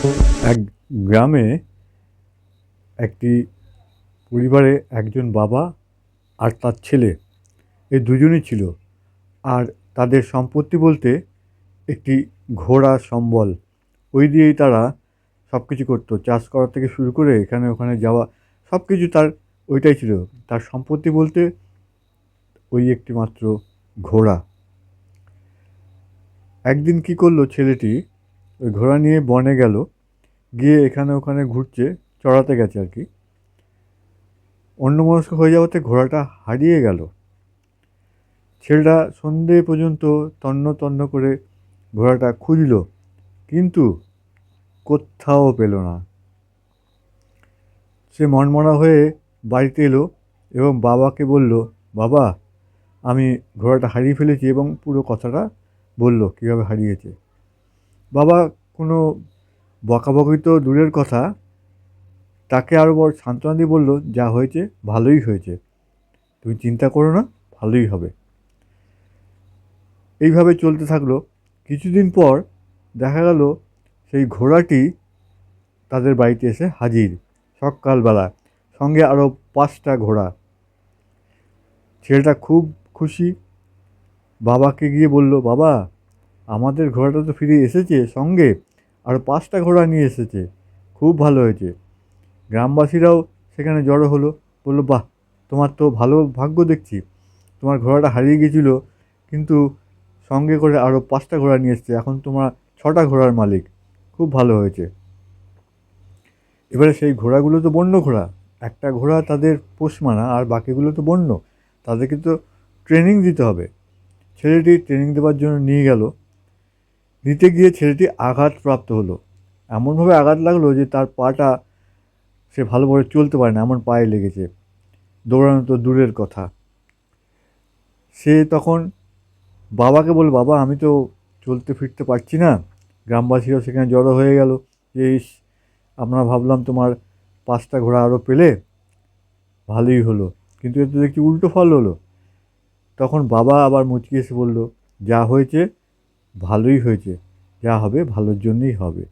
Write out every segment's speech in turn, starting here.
এক গ্রামে একটি পরিবারে একজন বাবা আর তার ছেলে, এই দুজনই ছিল। আর তাদের সম্পত্তি বলতে একটি ঘোড়া, সম্বল, ওই দিয়েই তারা সব কিছু করতো। চাষ করা থেকে শুরু করে এখানে ওখানে যাওয়া সব কিছু তার ওইটাই ছিল। তার সম্পত্তি বলতে ওই একটি মাত্র ঘোড়া। একদিন কি করল ছেলেটি ওই ঘোড়া নিয়ে বনে গেল, গিয়ে এখানে ওখানে ঘুরছে, চড়াতে গেছে আর কি। অন্যমনস্ক হয়ে যাওয়াতে ঘোড়াটা হারিয়ে গেল। ছেলেটা সন্ধে পর্যন্ত তন্ন তন্ন করে ঘোড়াটা খুঁজল, কিন্তু কোথাও পেল না। সে মনমরা হয়ে বাড়িতে এলো এবং বাবাকে বলল, বাবা, আমি ঘোড়াটা হারিয়ে ফেলেছি এবং পুরো কথাটা বলল, কীভাবে হারিয়েছে? বাবা কোনো বকাবকি তো দূরের কথা। তাকে আরও বড় সান্ত্বনা দিয়ে বলল, যা হয়েছে ভালোই হয়েছে। তুমি চিন্তা করো না, ভালোই হবে। এইভাবে চলতে থাকল। কিছুদিন পর দেখা গেল, সেই ঘোড়াটি তাদের বাড়িতে এসে হাজির সকালবেলা। সঙ্গে আরও পাঁচটা ঘোড়া। ছেলেটা খুব খুশি। বাবাকে গিয়ে বলল, বাবা আমাদের ঘোড়াটা তো ফিরে এসেছে সঙ্গে, আর পাঁচটা ঘোড়া নিয়ে এসেছে। খুব ভালো হয়েছে। গ্রামবাসীরাও সেখানে জড়ো হলো, বলল, বাহ, তোমার তো ভালো ভাগ্য দেখছি। তোমার ঘোড়াটা হারিয়ে গিয়েছিল কিন্তু সঙ্গে করে আরও পাঁচটা ঘোড়া নিয়ে এসছে। এখন তোমার ছটা ঘোড়ার মালিক। খুব ভালো হয়েছে। এবারে সেই ঘোড়াগুলো তো বন্য ঘোড়া। একটা ঘোড়া তাদের পোষ মানা, আর বাকিগুলো তো বন্য। তাদেরকে তো ট্রেনিং দিতে হবে। ছেলেটি ট্রেনিং দেওয়ার জন্য নিয়ে গেল। নিতে গিয়ে ছেলেটি আঘাতপ্রাপ্ত হলো। এমনভাবে আঘাত লাগল যে তার পাটা সে ভালোভাবে চলতে পারে না এমন পায়ে লেগেছে। দৌড়ানো তো দূরের কথা। সে তখন বাবাকে বলল, বাবা, আমি তো চলতে ফিরতে পারছি না। গ্রামবাসীরাও সেখানে জড়ো হয়ে গেল। যে ইস, আমরা ভাবলাম তোমার পাঁচটা ঘোড়া আরও পেলে। ভালোই হলো। কিন্তু এতে দেখছি উল্টো ফল হলো। তখন বাবা আবার মুচকি এসে বলল, যা হয়েছে ভালোই হয়েছে, যা হবে ভালোর জন্যই হবে।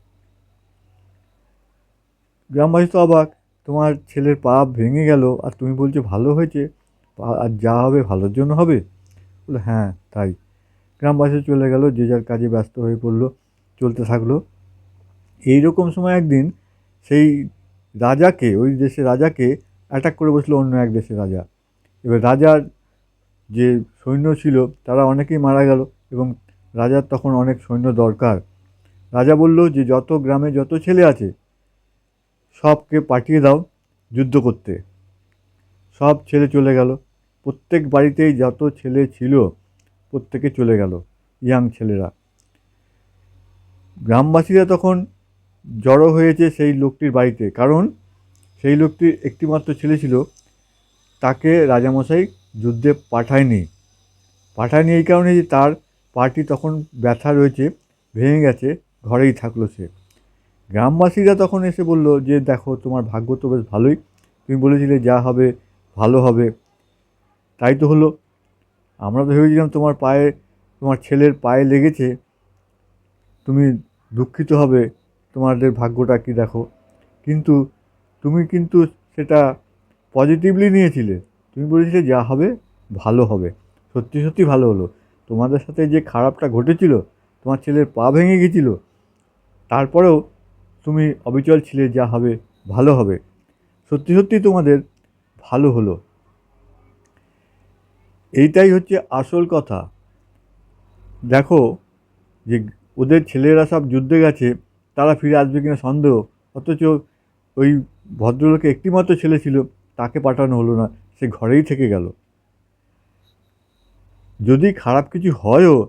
গ্রামবাসী তো অবাক, তোমার ছেলের পা ভেঙে গেল আর তুমি বলছো ভালো হয়েছে আর যা হবে ভালোর জন্য হবে? বলে হ্যাঁ তাই। গ্রামবাসী চলে গেল, যে যার কাজে ব্যস্ত হয়ে পড়ল, চলতে থাকল। এই রকম সময় একদিন সেই রাজাকে, ওই দেশের রাজাকে অ্যাটাক করে বসল অন্য এক দেশের রাজা। এবার রাজার যে সৈন্য ছিল, তারা অনেকেই মারা গেল এবং রাজার তখন অনেক সৈন্য দরকার। রাজা বলল যে, যত গ্রামে যত ছেলে আছে, সবকে পাঠিয়ে দাও যুদ্ধ করতে। সব ছেলে চলে গেল। প্রত্যেক বাড়িতেই যত ছেলে ছিল, প্রত্যেকে চলে গেল, ইয়াং ছেলেরা। গ্রামবাসীরা তখন জড়ো হয়েছে সেই লোকটির বাড়িতে। কারণ সেই লোকটির একটিমাত্র ছেলে ছিল, তাকে রাজামশাই যুদ্ধে পাঠায়নি। পাঠায়নি এই কারণে যে তার পাটি তখন ব্যথা রয়েছে, ভেঙে গেছে, ঘরেই থাকল সে। গ্রামবাসীরা তখন এসে বলল যে, দেখো, তোমার ভাগ্য তো বেশ ভালোই। তুমি বলেছিলে যা হবে, ভালো হবে। তাই তো হলো। আমরা তো ভেবেছিলাম তোমার পায়ে, তোমার ছেলের পায়ে লেগেছে। তুমি দুঃখিত হবে। তোমাদের ভাগ্যটা কি দেখো। কিন্তু তুমি কিন্তু সেটা পজিটিভলি নিয়েছিলে। তুমি বলেছিলে যা হবে, ভালো হবে। সত্যি সত্যি ভালো হলো। তোমাদের সাথে যে খারাপটা ঘটেছিল, তোমার ছেলের পা ভেঙে গেছিল, তারপরেও তুমি অবিচল ছিলে, যা হবে ভালো হবে। সত্যি সত্যি তোমাদের ভালো হলো। এইটাই হচ্ছে আসল কথা। দেখো যে ওদের ছেলেরা সব যুদ্ধে গেছে, তারা ফিরে আসবে কিনা সন্দেহ, অথচ ওই ভদ্রলোকে একটিমাত্র ছেলে ছিল, তাকে পাঠানো হলো না, সে ঘরেই থেকে গেল। যদি খারাপ কিছু হয়ও,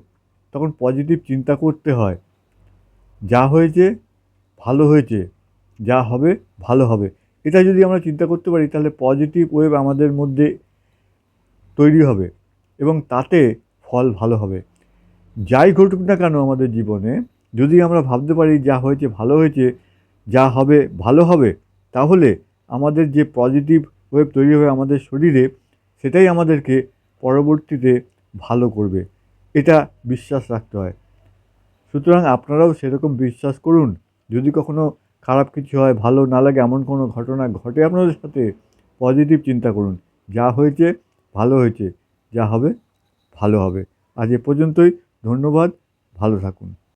তখন পজিটিভ চিন্তা করতে হয়। যা হয়েছে, ভালো হয়েছে। যা হবে, ভালো হবে। এটা যদি আমরা চিন্তা করতে পারি, তাহলে পজিটিভ ওয়েভ আমাদের মধ্যে তৈরি হবে এবং তাতে ফল ভালো হবে। যাই ঘটুক না কেন আমাদের জীবনে, যদি আমরা ভাবতে পারি যা হয়েছে, ভালো হয়েছে, যা হবে, ভালো হবে, তাহলে আমাদের যে পজিটিভ ওয়েভ তৈরি হবে আমাদের শরীরে, সেটাই আমাদেরকে পরবর্তীতে ভালো করবে। এটা বিশ্বাস রাখতে হয়। সুতরাং আপনারাও সেরকম বিশ্বাস করুন। যদি কখনো খারাপ কিছু হয়, ভালো না লাগে, এমন কোনো ঘটনা ঘটে আপনাদের সাথে পজিটিভ চিন্তা করুন। যা হয়েছে, ভালো হয়েছে। যা হবে, ভালো হবে। আজ এ পর্যন্তই। ধন্যবাদ। ভালো থাকুন।